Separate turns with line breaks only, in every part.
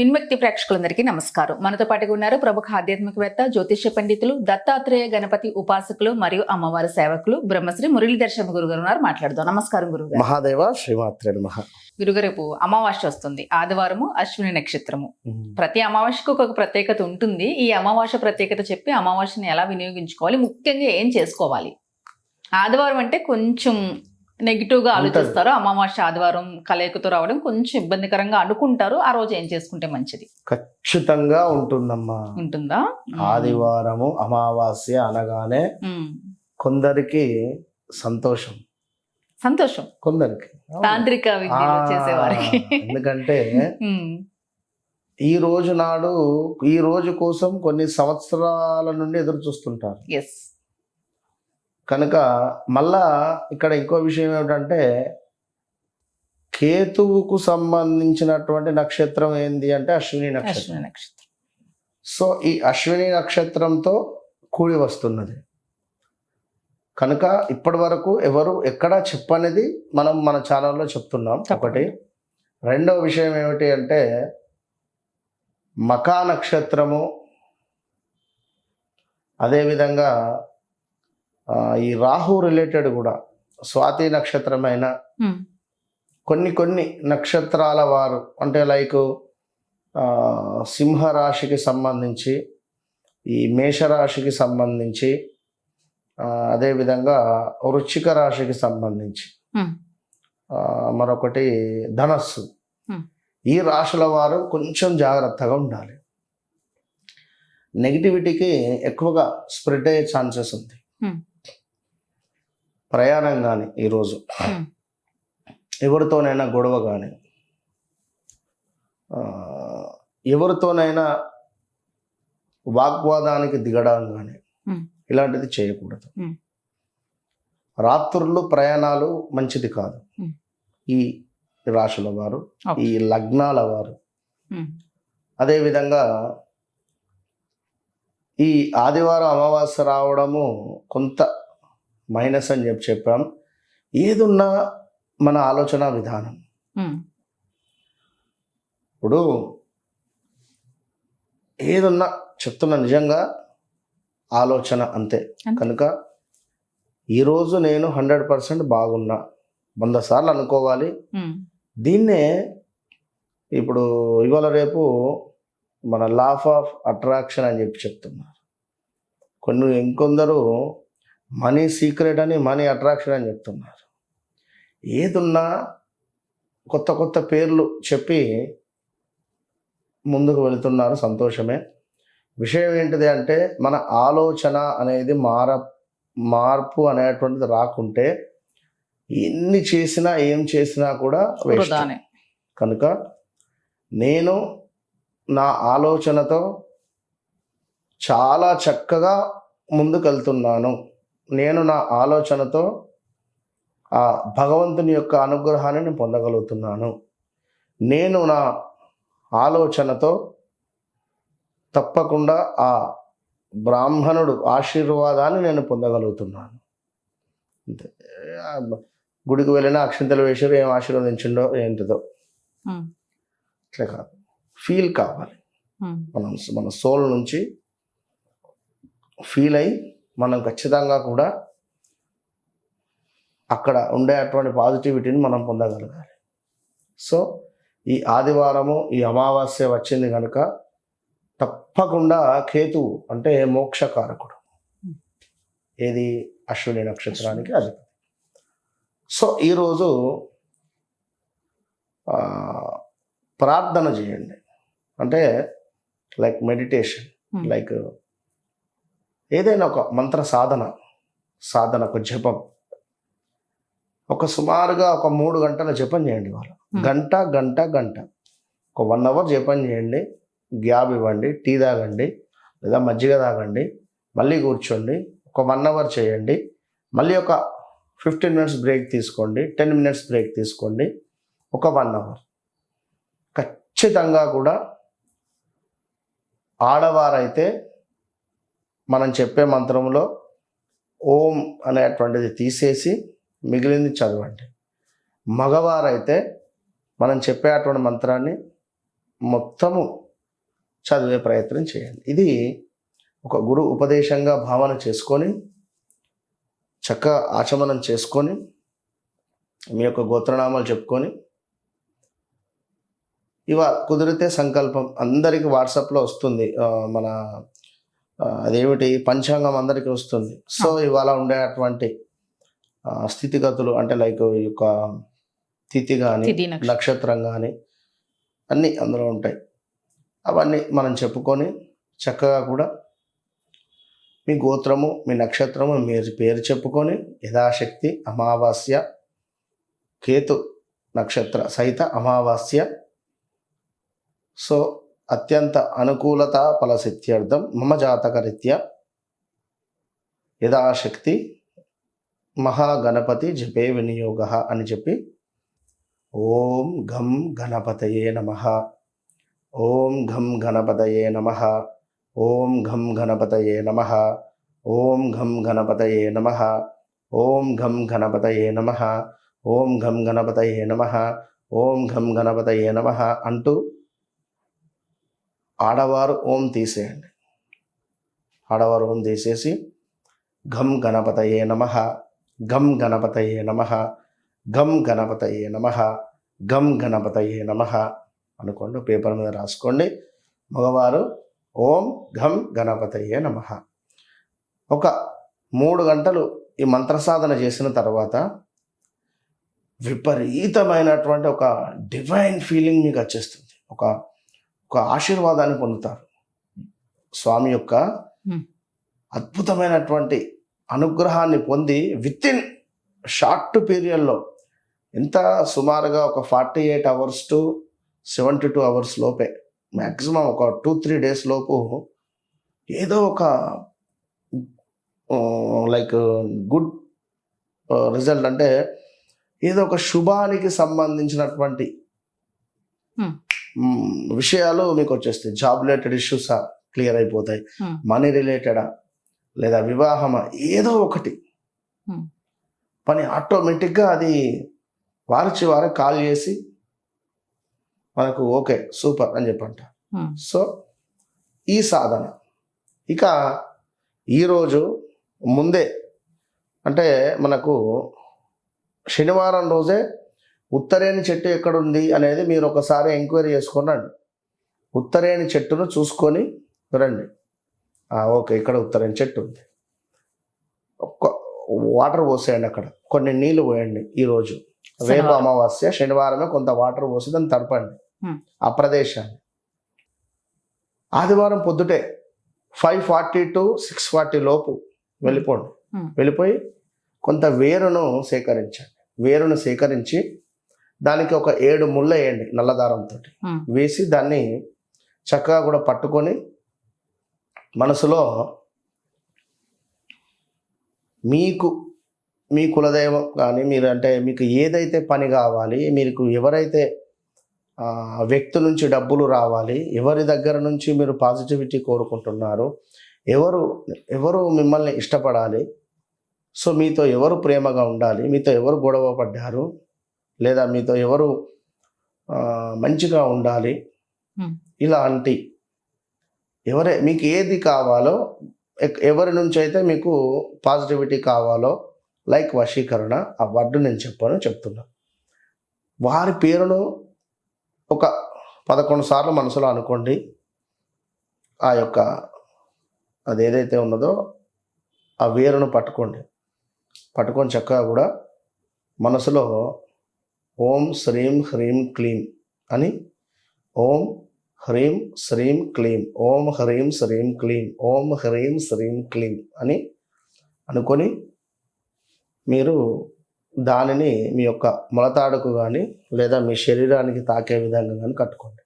విన్మక్తి ప్రేక్షకులందరికీ నమస్కారం. మనతో పాటుగా ఉన్నారు ప్రముఖ ఆధ్యాత్మికవేత్త జ్యోతిష్య పండితులు దత్తాత్రేయ గణపతి ఉపాసకులు మరియు అమ్మవారి సేవకులు బ్రహ్మశ్రీ మురళీధర్ శర్మ గురుగారు ఉన్నారు. మాట్లాడదాం. నమస్కారం గురుగారు.
మహాదేవ శ్రీమాత్రే నమః.
గురుగారు అమావాస్య వస్తుంది. ఆదివారము అశ్విని నక్షత్రము. ప్రతి అమావాస్యకు ఒక ప్రత్యేకత ఉంటుంది. ఈ అమావాస్య ప్రత్యేకత చెప్పి అమావాస్యని ఎలా వినియోగించుకోవాలి? ముఖ్యంగా ఏం చేసుకోవాలి? ఆదివారం అంటే కొంచెం నెగిటివ్గా ఆలోచిస్తారు. అమావాస్య ఆదివారం కలయికతో రావడం కొంచెం ఇబ్బందికరంగా అనుకుంటారు. ఆ రోజు ఏం చేసుకుంటే మంచిది?
ఖచ్చితంగా ఉంటుందమ్మా.
ఉంటుందా?
ఆదివారము అమావాస్య అనగానే. కొందరికి సంతోషం.
సంతోషం.
కొందరికి.
తాంత్రిక చేసేవారికి.
ఎందుకంటే. ఈ రోజు నాడు ఈ రోజు కోసం కొన్ని సంవత్సరాల నుండి ఎదురు చూస్తుంటారు.
ఎస్
కనుక మళ్ళా ఇక్కడ ఇంకో విషయం ఏమిటంటే కేతువుకు సంబంధించినటువంటి నక్షత్రం ఏంది అంటే అశ్విని నక్షత్రం.
నక్షత్రం.
సో ఈ అశ్విని నక్షత్రంతో కూడి వస్తున్నది. కనుక ఇప్పటి వరకు ఎవరు ఎక్కడా చెప్పనేది మనం మన ఛానల్లో చెప్తున్నాం. ఒకటి. రెండవ విషయం ఏమిటి అంటే మకా నక్షత్రము అదేవిధంగా ఈ రాహు రిలేటెడ్ కూడా స్వాతి నక్షత్రమైన. కొన్ని కొన్ని నక్షత్రాల వారు అంటే లైక్ సింహరాశికి సంబంధించి ఈ మేషరాశికి సంబంధించి అదేవిధంగా వృశ్చిక రాశికి సంబంధించి మరొకటి ధనస్సు. ఈ రాశుల వారు కొంచెం జాగ్రత్తగా ఉండాలి నెగిటివిటీకి ఎక్కువగా స్ప్రెడ్ అయ్యే ఛాన్సెస్ ఉంది. ప్రయాణం కానీ ఈరోజు. ఎవరితోనైనా గొడవ కానీ ఎవరితోనైనా వాగ్వాదానికి దిగడం కానీ. ఇలాంటిది చేయకూడదు. రాత్రులు ప్రయాణాలు మంచిది కాదు. ఈ రాశుల వారు. ఈ లగ్నాల వారు. అదేవిధంగా ఈ ఆదివారం అమావాస్య రావడము కొంత మైనస్ అని చెప్పి చెప్పాం ఏదున్నా మన ఆలోచన విధానం. ఇప్పుడు ఏదున్నా చెప్తున్నా నిజంగా ఆలోచన అంతే. కనుక ఈరోజు నేను హండ్రెడ్ పర్సెంట్ బాగున్నా వంద సార్లు అనుకోవాలి. దీన్నే ఇప్పుడు ఇవాళ రేపు మన లాఫ్ ఆఫ్ అట్రాక్షన్ అని చెప్పి చెప్తున్నారు కొన్ని ఇంకొందరు మనీ సీక్రెట్ అని మనీ అట్రాక్షన్ అని చెప్తున్నారు. ఏదున్నా కొత్త కొత్త పేర్లు చెప్పి ముందుకు వెళుతున్నారు సంతోషమే. విషయం ఏంటిది అంటే మన ఆలోచన అనేది మార మార్పు అనేటువంటిది రాకుంటే ఎన్ని చేసినా ఏం చేసినా కూడా కనుక నేను నా ఆలోచనతో చాలా చక్కగా ముందుకెళ్తున్నాను. నేను నా ఆలోచనతో ఆ భగవంతుని యొక్క అనుగ్రహాన్ని నేను పొందగలుగుతున్నాను. నేను నా ఆలోచనతో తప్పకుండా ఆ బ్రాహ్మణుడు ఆశీర్వాదాన్ని నేను పొందగలుగుతున్నాను. గుడికి వెళ్ళిన అక్షంతలు వేసారు ఏం ఆశీర్వదించిండో ఏంటిదో. అట్లా కాదు. ఫీల్ కావాలి. మనం మన సోల్ నుంచి ఫీల్ అయి మనం ఖచ్చితంగా కూడా అక్కడ ఉండే అటువంటి పాజిటివిటీని మనం పొందగలగాలి. సో ఈ ఆదివారము ఈ అమావాస్య వచ్చింది కనుక తప్పకుండా కేతువు అంటే మోక్షకారకుడు. ఏది? అశ్విని నక్షత్రానికి అధిపతి. సో ఈరోజు ప్రార్థన చేయండి. అంటే లైక్ మెడిటేషన్. లైక్ ఏదైనా ఒక మంత్ర సాధన సాధన ఒక జపం. ఒక సుమారుగా ఒక మూడు గంటల జపం చేయండి వాళ్ళు
Hmm.
గంట గంట గంట. ఒక వన్ అవర్ జపం చేయండి. గ్యాప్ ఇవ్వండి టీ తాగండి లేదా మజ్జిగ తాగండి మళ్ళీ కూర్చోండి ఒక వన్ అవర్ చేయండి. మళ్ళీ ఒక ఫిఫ్టీన్ మినిట్స్ బ్రేక్ తీసుకోండి టెన్ మినిట్స్ బ్రేక్ తీసుకోండి ఒక వన్ అవర్. ఖచ్చితంగా కూడా ఆడవారైతే మనం చెప్పే మంత్రంలో ఓం అనేటువంటిది తీసేసి మిగిలింది చదవండి. మగవారైతే మనం చెప్పే అటువంటి మంత్రాన్ని మొత్తము చదివే ప్రయత్నం చేయండి. ఇది ఒక గురు ఉపదేశంగా భావన చేసుకొని చక్కగా ఆచమనం చేసుకొని మీ యొక్క గోత్రనామాలు చెప్పుకొని ఇవ కుదిరితే సంకల్పం అందరికీ వాట్సాప్లో వస్తుంది. మన అదేమిటి? పంచాంగం అందరికీ వస్తుంది. సో ఇవాళ ఉండేటువంటి స్థితిగతులు అంటే లైక్ ఈ యొక్క తిథి కానీ.
నక్షత్రం
కానీ అన్నీ అందులో ఉంటాయి. అవన్నీ మనం చెప్పుకొని చక్కగా కూడా మీ గోత్రము మీ నక్షత్రము మీరు పేరు చెప్పుకొని యథాశక్తి అమావాస్య కేతు నక్షత్ర సహిత అమావాస్య. సో అత్యంత అనుకూలత ఫలసిత్యర్థం మమ జాతకరీత్యా. యథాశక్తి మహాగణపతి జపే వినియోగ అని చెప్పి ఓం ఘం గణపతయే నమ. ఓం ఘం గణపతయే నమ. ఓం ఘం గణపతయే నమ. ఓం ఘం గణపతయే నమ. ఓం ఘం గణపతయే నమ. ఓం ఘం గణపతయే నమ. ఓం ఘం గణపతయే నమ అంటూ ఆడవారు ఓం తీసేయండి. ఆడవారు ఓం తీసేసి ఘం గణపతయే నమ గం గణపతయే నమ గం గణపతయే నమ గం గణపతయే నమ అనుకోండి పేపర్ మీద రాసుకోండి. మగవారు ఓం ఘం గణపతయే నమ. ఒక మూడు గంటలు ఈ మంత్ర సాధన చేసిన తర్వాత విపరీతమైనటువంటి ఒక డివైన్ ఫీలింగ్ మీకు వచ్చేస్తుంది. ఒక ఒక ఆశీర్వాదాన్ని పొందుతారు స్వామి యొక్క
Hmm.
అద్భుతమైనటువంటి అనుగ్రహాన్ని పొంది విత్ ఇన్ షార్ట్ పీరియడ్లో ఎంత సుమారుగా ఒక forty eight hours to seventy two hours లోపే మ్యాక్సిమం ఒక టూ త్రీ డేస్ లోపు ఏదో ఒక లైక్ గుడ్ రిజల్ట్ అంటే ఏదో ఒక శుభానికి సంబంధించినటువంటి
Hmm.
విషయాలు మీకు వచ్చేస్తాయి. జాబ్ రిలేటెడ్ ఇష్యూస్ క్లియర్ అయిపోతాయి. మనీ రిలేటెడా లేదా వివాహమా? ఏదో ఒకటి. పని ఆటోమేటిక్గా అది వారిచి వారే కాల్ చేసి మనకు ఓకే సూపర్ అని చెప్పంట. సో ఈ సాధన. ఇక ఈరోజు ముందే అంటే మనకు శనివారం రోజే ఉత్తరేణి చెట్టు ఎక్కడుంది అనేది మీరు ఒకసారి ఎంక్వైరీ చేసుకొని రండి. ఉత్తరేణి చెట్టును చూసుకొని రండి. ఓకే ఇక్కడ ఉత్తరేణి చెట్టు ఉంది. ఒక్క వాటర్ పోసేయండి అక్కడ. కొన్ని నీళ్ళు పోయండి ఈరోజు. రేపు. అమావాస్య శనివారమే కొంత వాటర్ పోసి దాన్ని తడపండి. ఆ ప్రదేశాన్ని. ఆదివారం పొద్దుటే five forty to six forty లోపు వెళ్ళిపోండి. వెళ్ళిపోయి కొంత వేరును సేకరించండి. వేరును సేకరించి దానికి ఒక ఏడు ముళ్ళ వేయండి నల్లదారంతో. వేసి దాన్ని చక్కగా కూడా పట్టుకొని మనసులో మీకు మీ కులదైవం కానీ మీరు అంటే మీకు ఏదైతే పని కావాలి మీకు ఎవరైతే వ్యక్తి నుంచి డబ్బులు రావాలి ఎవరి దగ్గర నుంచి మీరు పాజిటివిటీ కోరుకుంటున్నారు ఎవరు ఎవరు మిమ్మల్ని ఇష్టపడాలి సో మీతో ఎవరు ప్రేమగా ఉండాలి మీతో ఎవరు గొడవ పడ్డారు లేదా మీతో ఎవరు మంచిగా ఉండాలి. ఇలాంటి ఎవరే మీకు ఏది కావాలో ఎవరి నుంచి అయితే మీకు పాజిటివిటీ కావాలో లైక్ వశీకరణ ఆ వర్డ్ నేను చెప్పాను చెప్తున్నా. వారి పేరును ఒక పదకొండు సార్లు మనసులో అనుకోండి. ఆ యొక్క అది ఏదైతే ఉన్నదో ఆ వేరును పట్టుకోండి. పట్టుకొని చక్కగా కూడా మనసులో ఓం శ్రీం హ్రీం క్లీం అని ఓం హ్రీం శ్రీం క్లీం ఓం హ్రీం శ్రీం క్లీం ఓం హ్రీం శ్రీం క్లీం అని అనుకొని మీరు దానిని మీ యొక్క మొలతాడుకు కానీ లేదా మీ శరీరానికి తాకే విధంగా కానీ కట్టుకోండి.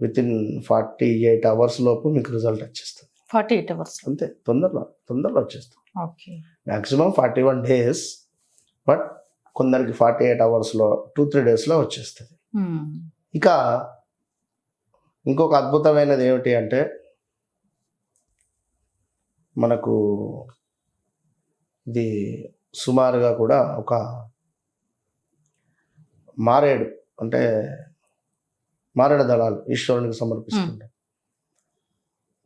With in forty eight hours లోపు మీకు రిజల్ట్ వచ్చేస్తుంది.
ఫార్టీ ఎయిట్ అవర్స్
అంతే తొందరలో తొందరలో వచ్చేస్తుంది.
Okay
maximum forty one days but కొందరికి ఫార్టీ ఎయిట్ అవర్స్లో టూ త్రీ డేస్లో వచ్చేస్తుంది. ఇక ఇంకొక అద్భుతమైనది ఏమిటి అంటే మనకు ఇది సుమారుగా కూడా ఒక మారేడు అంటే మారేడు దళాలు ఈశ్వరునికి సమర్పిస్తుంటాం.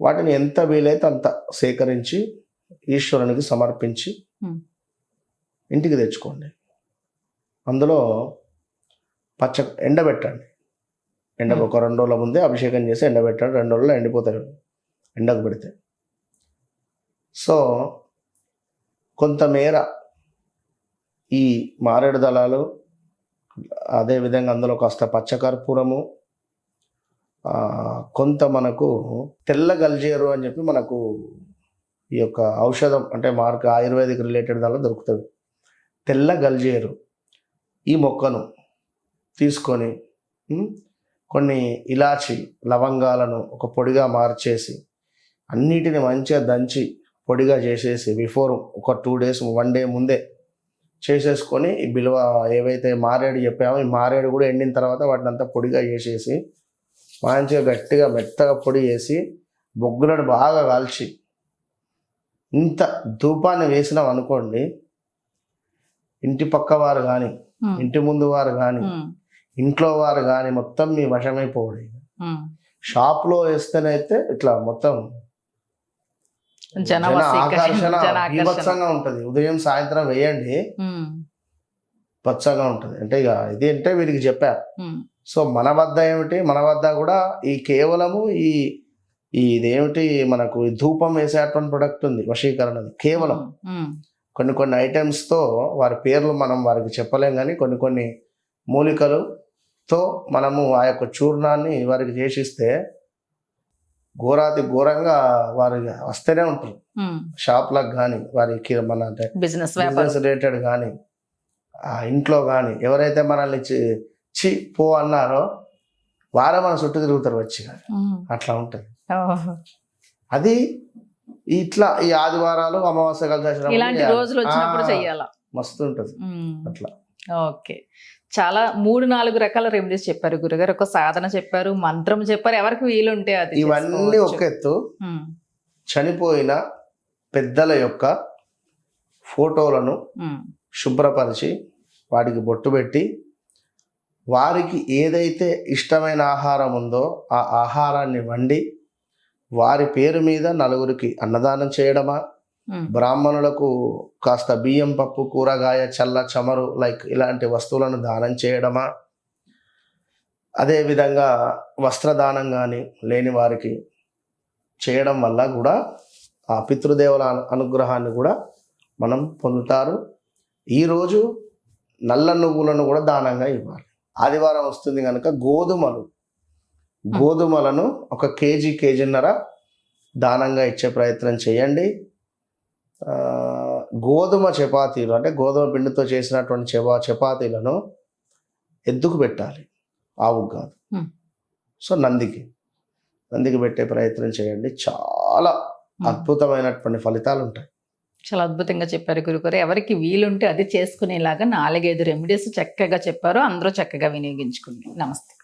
వాటిని ఎంత వీలైతే అంత సేకరించి ఈశ్వరునికి సమర్పించి. ఇంటికి తెచ్చుకోండి. అందులో పచ్చ ఎండబెట్టండి. ఎండకు. ఒక రెండు రోజుల ముందే అభిషేకం చేసి ఎండబెట్టండి రెండు రోజుల్లో ఎండిపోతాయి. ఎండకు పెడితే. సో కొంతమేర ఈ మారేడు దళాలు అదేవిధంగా అందులో కాస్త పచ్చకర్పూరము కొంత మనకు తెల్ల గల్జేరు అని చెప్పి మనకు ఈ యొక్క ఔషధం అంటే మార్క్ ఆయుర్వేదిక్ రిలేటెడ్ దానిలో దొరుకుతుంది. తెల్ల గల్జేరు. ఈ మొక్కను తీసుకొని కొన్ని ఇలాచి లవంగాలను ఒక పొడిగా మార్చేసి అన్నిటిని మంచిగా దంచి పొడిగా చేసేసి బిఫోర్ ఒక టూ డేస్ వన్ డే ముందే చేసేసుకొని ఈ బిలువ ఏవైతే మారేడు చెప్పామో ఈ మారేడు కూడా ఎండిన తర్వాత వాటిని అంతా పొడిగా చేసేసి మంచిగా గట్టిగా మెత్తగా పొడి చేసి బొగ్గులను బాగా కాల్చి ఇంత ధూపాన్ని వేసినాం అనుకోండి ఇంటి పక్క వారు కానీ ఇంటి ముందు వారు కానీ ఇంట్లో వారు కానీ మొత్తం మీ వశమైపోవడం
ఉమ్.
షాప్లో వేస్తేనైతే ఇట్లా మొత్తం
జన
ఆకర్షణ. బీభత్సంగా ఉంటది. ఉదయం సాయంత్రం వేయండి. బత్సంగా ఉంటది. అంటే ఇక ఇది అంటే వీరికి చెప్పా
ఉమ్,
సో మన వద్ద ఏమిటి? మన వద్ద కూడా ఈ కేవలము ఈ ఇదేమిటి? మనకు ధూపం వేసేటువంటి ప్రొడక్ట్ ఉంది వశీకరణది. కేవలం. కొన్ని కొన్ని ఐటమ్స్తో వారి పేర్లు మనం వారికి చెప్పలేం కానీ కొన్ని కొన్ని మూలికలుతో మనము ఆ యొక్క చూర్ణాన్ని వారికి చేసిస్తే ఘోరాతి ఘోరంగా వారి వస్తూనే ఉంటారు. షాప్లకు కానీ వారికి మన అంటే
బిజినెస్
బిజినెస్ రిలేటెడ్ కానీ ఆ ఇంట్లో కానీ ఎవరైతే మనల్ని చి పో అన్నారో వారే మన చుట్టూ తిరుగుతారు వచ్చి. అట్లా ఉంటుంది. అది ఇట్లా ఈ ఆదివారాలు అమావాస్య కలిసి
ఇలాంటి. రోజులు వచ్చినప్పుడు చెయ్యాలా?
మస్తు ఉంటుంది. అట్లా.
ఓకే. చాలా మూడు నాలుగు రకాల రెమెడీస్ చెప్పారు గురుగారు. ఒక సాధన చెప్పారు మంత్రం చెప్పారు. ఎవరికి వీలుంటే అది
ఇవన్నీ. ఒక ఎత్తు. చనిపోయిన పెద్దల యొక్క ఫోటోలను శుభ్రపరిచి వాటికి బొట్టు పెట్టి వారికి ఏదైతే ఇష్టమైన ఆహారం ఉందో ఆ ఆహారాన్ని వండి వారి పేరు మీద నలుగురికి అన్నదానం చేయడమా? బ్రాహ్మణులకు కాస్త బియ్యం పప్పు కూరగాయ చల్ల చమరు లైక్ ఇలాంటి వస్తువులను దానం చేయడమా? అదేవిధంగా వస్త్రదానం కానీ లేని వారికి చేయడం వల్ల కూడా ఆ పితృదేవుల అను- అనుగ్రహాన్ని కూడా మనం పొందుతారు. ఈరోజు నల్ల నువ్వులను కూడా దానంగా ఇవ్వాలి. ఆదివారం వస్తుంది కనుక గోధుమలు. గోధుమలను ఒక కేజీ కేజీన్నర దానంగా ఇచ్చే ప్రయత్నం చేయండి. గోధుమ చపాతీలు అంటే గోధుమ పిండితో చేసినటువంటి చపా చపాతీలను ఎద్దుకు పెట్టాలి. ఆవుకు కాదు. సో నందికి. నందికి పెట్టే ప్రయత్నం చేయండి. చాలా. అద్భుతమైనటువంటి ఫలితాలు ఉంటాయి
చాలా అద్భుతంగా చెప్పారు గురుగారు. ఎవరికి వీలుంటే అది చేసుకునేలాగా నాలుగైదు రెమెడీస్ చక్కగా చెప్పారు. అందరూ చక్కగా వినియోగించుకోండి నమస్తే.